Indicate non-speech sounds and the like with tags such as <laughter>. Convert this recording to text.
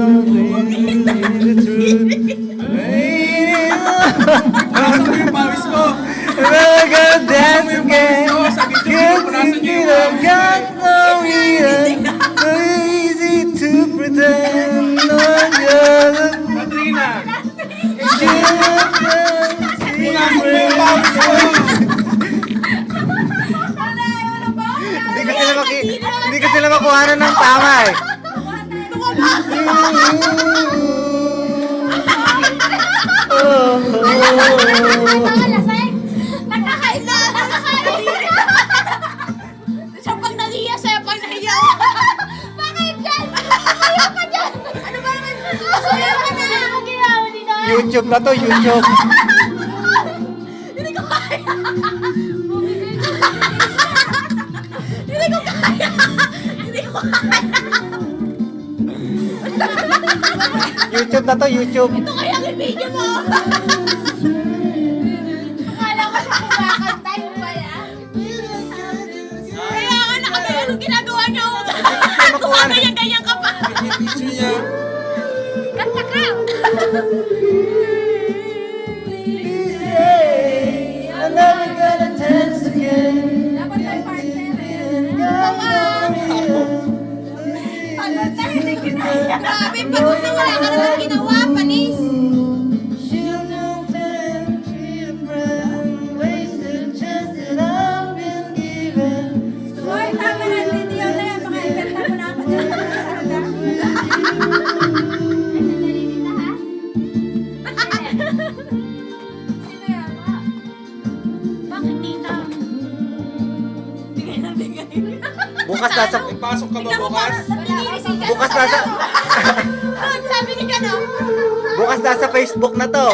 Punasan mo yung pawis ko. We're gonna dance again. pawis ko. Punasan niyo yung pawis ko. So easy to pretend. on you're the Katrina, punasan mo yung pawis ko. Hindi ko sila makuha ng tama eh. <laughs> YouTube na to, YouTube. Hindi ko kaya! YouTube na to, YouTube. Ito kaya ang video mo! Akala ko siya kumakanta yung pala. Kaya nga nakagaya nung ginagawa niyo. Kumakaya-ganyan ka pa. Kanta ka! Grabe, pagod na wala ka naman ginawa, panis. She'll know time, treat a friend, wasted chance that I've been given. Hoy, tama na ang video na yan. Baka ikanta mo na ako dyan. Sino yan, ma? Bakit tita? Bigay na bigay. Bukas nasa... May pasok ka ba bukas? ka. Bukas nasa... Ang sabi ni Gano. Bukas nasa Facebook na to.